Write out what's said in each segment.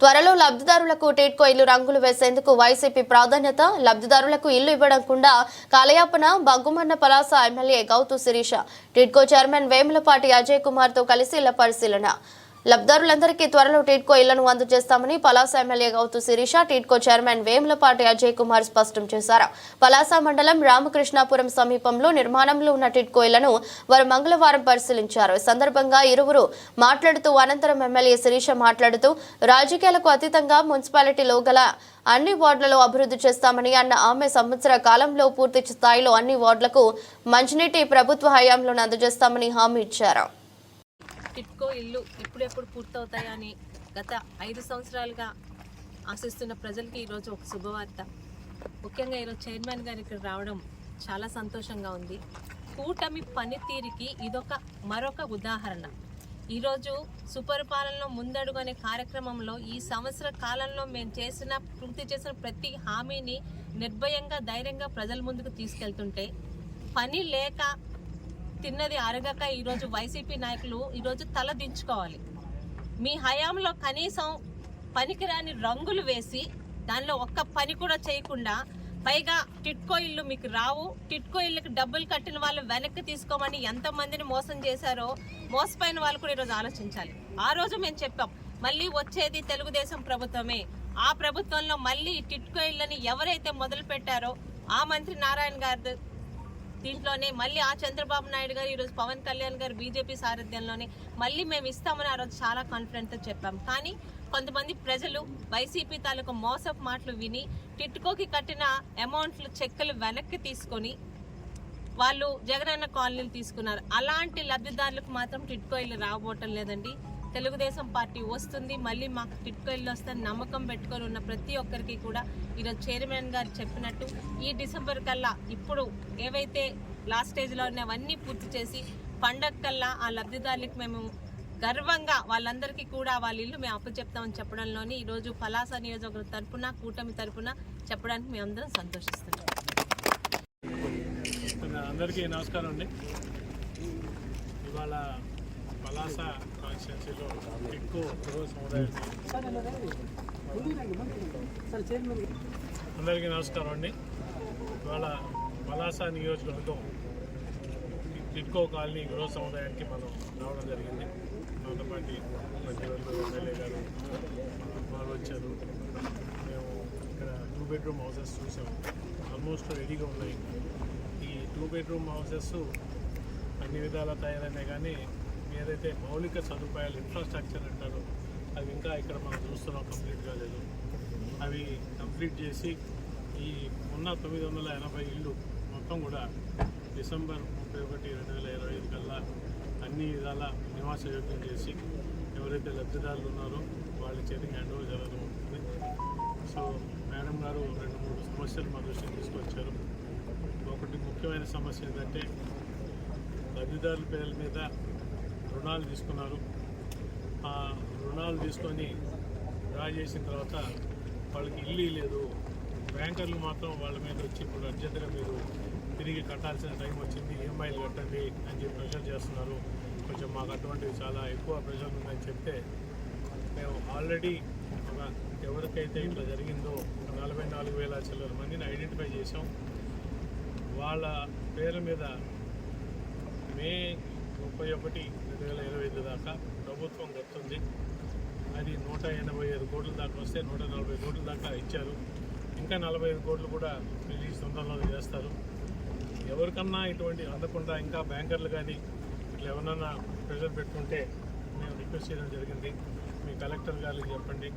త్వరలో లబ్ధిదారులకు టీట్కో ఇల్లు రంగులు వేసేందుకు వైసీపీ ప్రాధాన్యత లబ్ధిదారులకు ఇల్లు ఇవ్వడంకుండా కాలయాపన బగ్గుమన్న పలాస ఎమ్మెల్యే గౌతు శిరీష. టీట్కో చైర్మన్ వేములపాటి అజయ్ కుమార్తో కలిసి ఇళ్ళ పరిశీలన. లబ్ధారులందరికీ త్వరలో టీట్కో ఇళ్ళను అందజేస్తామని పలాస ఎమ్మెల్యే గౌతు శిరీష టీట్కో చైర్మన్ వేములపాటి అజయ్ కుమార్ స్పష్టం చేశారు. పలాస మండలం రామకృష్ణాపురం సమీపంలో నిర్మాణంలో ఉన్న టిట్కో ఇళ్ళను వారు మంగళవారం పరిశీలించారు. ఈ సందర్భంగా ఇరువురు మాట్లాడుతూ అనంతరం ఎమ్మెల్యే శిరీష మాట్లాడుతూ రాజకీయాలకు అతీతంగా మున్సిపాలిటీలో గల అన్ని వార్డులలో అభివృద్ధి చేస్తామని అన్న ఆమె సంవత్సర కాలంలో పూర్తి స్థాయిలో అన్ని వార్డులకు మంచినీటి ప్రభుత్వ హయాంలో అందజేస్తామని హామీ ఇచ్చారు. టిట్కో ఇల్లు ఎప్పుడెప్పుడు పూర్తవుతాయని గత ఐదు సంవత్సరాలుగా ఆశిస్తున్న ప్రజలకి ఈరోజు ఒక శుభవార్త. ముఖ్యంగా ఈరోజు చైర్మన్ గారు ఇక్కడ రావడం చాలా సంతోషంగా ఉంది. కూటమి పనితీరుకి ఇదొక మరొక ఉదాహరణ. ఈరోజు సుపరిపాలనలో ముందడుగు అనే కార్యక్రమంలో ఈ సంవత్సర కాలంలో మేము చేసిన పూర్తి చేసిన ప్రతి హామీని నిర్భయంగా ధైర్యంగా ప్రజల ముందుకు తీసుకెళ్తుంటే పని లేక తిన్నది అరగక ఈరోజు వైసీపీ నాయకులు ఈరోజు తల దించుకోవాలి. మీ హయాంలో కనీసం పనికిరాని రంగులు వేసి దానిలో ఒక్క పని కూడా చేయకుండా పైగా టిట్కో ఇల్లు మీకు రావు. టిట్కో ఇల్లుకి డబ్బులు కట్టిన వాళ్ళు వెనక్కి తీసుకోమని ఎంతమందిని మోసం చేశారో మోసపోయిన వాళ్ళు కూడా ఈరోజు ఆలోచించాలి. ఆ రోజు మేము చెప్పాం మళ్ళీ వచ్చేది తెలుగుదేశం ప్రభుత్వమే. ఆ ప్రభుత్వంలో మళ్ళీ టిట్కో ఇళ్ళని ఎవరైతే మొదలు పెట్టారో ఆ మంత్రి నారాయణ గారు దీంట్లోనే మళ్ళీ ఆ చంద్రబాబు నాయుడు గారు ఈరోజు పవన్ కళ్యాణ్ గారు బీజేపీ సారథ్యంలోనే మళ్ళీ మేము ఇస్తామని ఆ రోజు చాలా కాన్ఫిడెంట్తో చెప్పాం. కానీ కొంతమంది ప్రజలు వైసీపీ తాలూకు మోసపు మాటలు విని టిట్కోకి కట్టిన అమౌంట్లు చెక్కులు వెనక్కి తీసుకొని వాళ్ళు జగనన్న కాలనీలు తీసుకున్నారు. అలాంటి లబ్ధిదారులకు మాత్రం టిట్కో ఇల్లు రాబోటం లేదండి. తెలుగుదేశం పార్టీ వస్తుంది మళ్ళీ మాకు టిట్కో ఇల్లు వస్తుంది నమ్మకం పెట్టుకొని ఉన్న ప్రతి ఒక్కరికి కూడా ఈరోజు చైర్మన్ గారు చెప్పినట్టు ఈ డిసెంబర్ కల్లా ఇప్పుడు ఏవైతే లాస్ట్ స్టేజ్లో ఉన్నవన్నీ పూర్తి చేసి పండగ కల్లా ఆ లబ్ధిదారులకు మేము గర్వంగా వాళ్ళందరికీ కూడా వాళ్ళ ఇల్లు మేము అప్పచెప్తామని చెప్పడంలోని ఈరోజు పలాస నియోజకవర్గం తరపున కూటమి తరఫున చెప్పడానికి మేమందరం సంతోషిస్తున్నాం. అందరికీ నమస్కారం అండి. ఇవాళ పలాస కాన్స్టిట్యున్సీలో ఎక్కువ గృహ సముదాయాన్ని అందరికీ నమస్కారం అండి. ఇవాళ పలాస నియోజకవర్గం టిట్కో కాలనీ గృహ సముదాయానికి మనం రావడం జరిగింది. మనతో పాటు మంత్రివర్గ ఎమ్మెల్యే గారు వారు వచ్చారు. మేము ఇక్కడ టూ బెడ్రూమ్ హౌసెస్ చూసాము. ఆల్మోస్ట్ రెడీగా ఉన్నాయి. ఈ టూ బెడ్రూమ్ హౌసెస్ అన్ని విధాలా తయారైనాయి కానీ ఏదైతే మౌలిక సదుపాయాలు ఇన్ఫ్రాస్ట్రక్చర్ అంటారో. అవి ఇంకా ఇక్కడ మనం చూస్తున్నాం కంప్లీట్ కాలేదు అవి కంప్లీట్ చేసి ఈ ఉన్న తొమ్మిది వందల ఎనభై ఇళ్ళు మొత్తం కూడా డిసెంబర్ ముప్పై ఒకటి రెండు వేల ఇరవై ఐదు కల్లా అన్ని విధాల నివాస యోగ్యం చేసి ఎవరైతే లబ్ధిదారులు ఉన్నారో వాళ్ళ చేతికి హ్యాండ్ ఓవర్ జరగడం ఉంటుంది సో మేడం గారు రెండు మూడు సమస్యలు మా దృష్టికి తీసుకొచ్చారు. ఒకటి ముఖ్యమైన సమస్య ఏంటంటే లబ్ధిదారుల పేర్ల మీద రుణాలు తీసుకున్నారు. ఆ రుణాలు తీసుకొని డ్రా చేసిన తర్వాత వాళ్ళకి ఇల్లు లేదు బ్యాంకర్లు మాత్రం వాళ్ళ మీద వచ్చి ఇప్పుడు అర్జెంటుగా మీరు తిరిగి కట్టాల్సిన టైం వచ్చింది ఈఎంఐలు కట్టండి అని చెప్పి ప్రెషర్ చేస్తున్నారు. కొంచెం మాకు అటువంటివి చాలా ఎక్కువ ప్రెషర్ ఉందని చెప్తే మేము ఆల్రెడీ ఒక ఎవరికైతే ఇట్లా జరిగిందో నలభై నాలుగు వేల చిల్లర మందిని ఐడెంటిఫై చేసాం వాళ్ళ పేరు మీద మే ముప్పై ఒకటి రెండు వేల ఇరవై ఐదు దాకా ప్రభుత్వం కడుతుంది అది నూట ఎనభై ఐదు కోట్ల దాకా వస్తే నూట నలభై కోట్ల దాకా ఇచ్చారు. ఇంకా నలభై ఐదు కోట్లు కూడా రిలీజ్ తొందరలో చేస్తారు. ఎవరికన్నా ఇటువంటి అందకుండా ఇంకా బ్యాంకర్లు కానీ ఇట్లా ఎవరన్నా ప్రెషర్ పెట్టుకుంటే మేము రిక్వెస్ట్ చేయడం జరిగింది. మీ కలెక్టర్ గారికి చెప్పండి.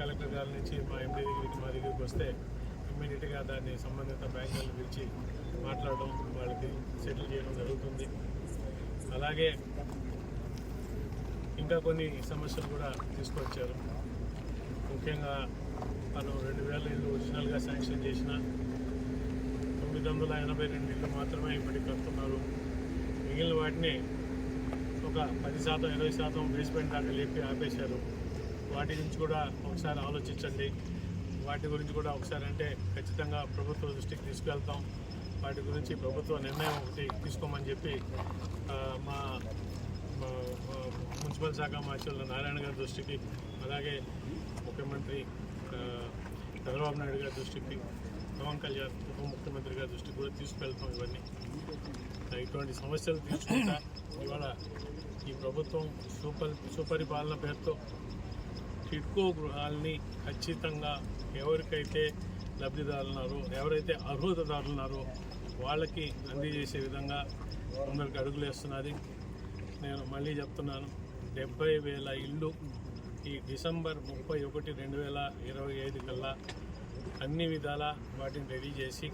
కలెక్టర్ గారి నుంచి మా ఎండి దగ్గరికి మా దగ్గరికి వస్తే ఇమ్మీడియట్గా దాన్ని సంబంధిత బ్యాంకులను పిలిచి మాట్లాడడం వాళ్ళకి సెటిల్ చేయడం జరుగుతుంది. అలాగే ఇంకా కొన్ని సమస్యలు కూడా తీసుకొచ్చారు. ముఖ్యంగా మనం రెండు వేల ఇల్లు ఒరిజినల్గా శాంక్షన్ చేసిన తొమ్మిది వందల ఎనభై రెండు ఇళ్ళు మాత్రమే ఇప్పటికి కడుతున్నారు. మిగిలిన వాటిని ఒక పది శాతం ఇరవై శాతం బేస్మెంట్ దాకా లేపి ఆపేశారు. వాటి గురించి కూడా ఒకసారి ఆలోచించండి. వాటి గురించి కూడా ఒకసారి అంటే ఖచ్చితంగా ప్రభుత్వ దృష్టికి తీసుకెళ్తాం. వాటి గురించి ప్రభుత్వ నిర్ణయం ఒకటి తీసుకోమని చెప్పి మా మున్సిపల్ శాఖ మార్చుల నారాయణ గారి దృష్టికి అలాగే ముఖ్యమంత్రి చంద్రబాబు నాయుడు గారి దృష్టికి పవన్ కళ్యాణ్ ఉప ముఖ్యమంత్రి గారి దృష్టికి కూడా తీసుకెళ్తాం ఇవన్నీ. ఇటువంటి సమస్యలు తీసుకుంటా ఇవాళ ఈ ప్రభుత్వం సూపర్ సుపరిపాలన పేరుతో టిడ్కో గృహాలని ఖచ్చితంగా ఎవరికైతే లబ్ధిదారులు ఉన్నారో ఎవరైతే అర్హతదారులున్నారో వాళ్ళకి అందజేసే విధంగా ముందరికి అడుగులు వేస్తున్నది. నేను మళ్ళీ చెప్తున్నాను. డెబ్బై వేల ఇళ్ళు ఈ డిసెంబర్ ముప్పై ఒకటి రెండు వేల ఇరవై ఐదు కల్లా అన్ని విధాల వాటిని రెడీ చేసి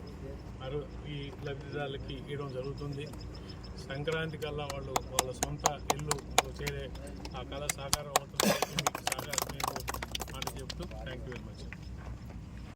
అరు ఈ లబ్ధిదారులకి ఇవ్వడం జరుగుతుంది. సంక్రాంతి కల్లా వాళ్ళు వాళ్ళ సొంత ఇల్లు చేరే ఆ కళ సాకారం అవుతుంది. మీకు సాకారం మాట చెప్తూ థ్యాంక్ యూ వెరీ మచ్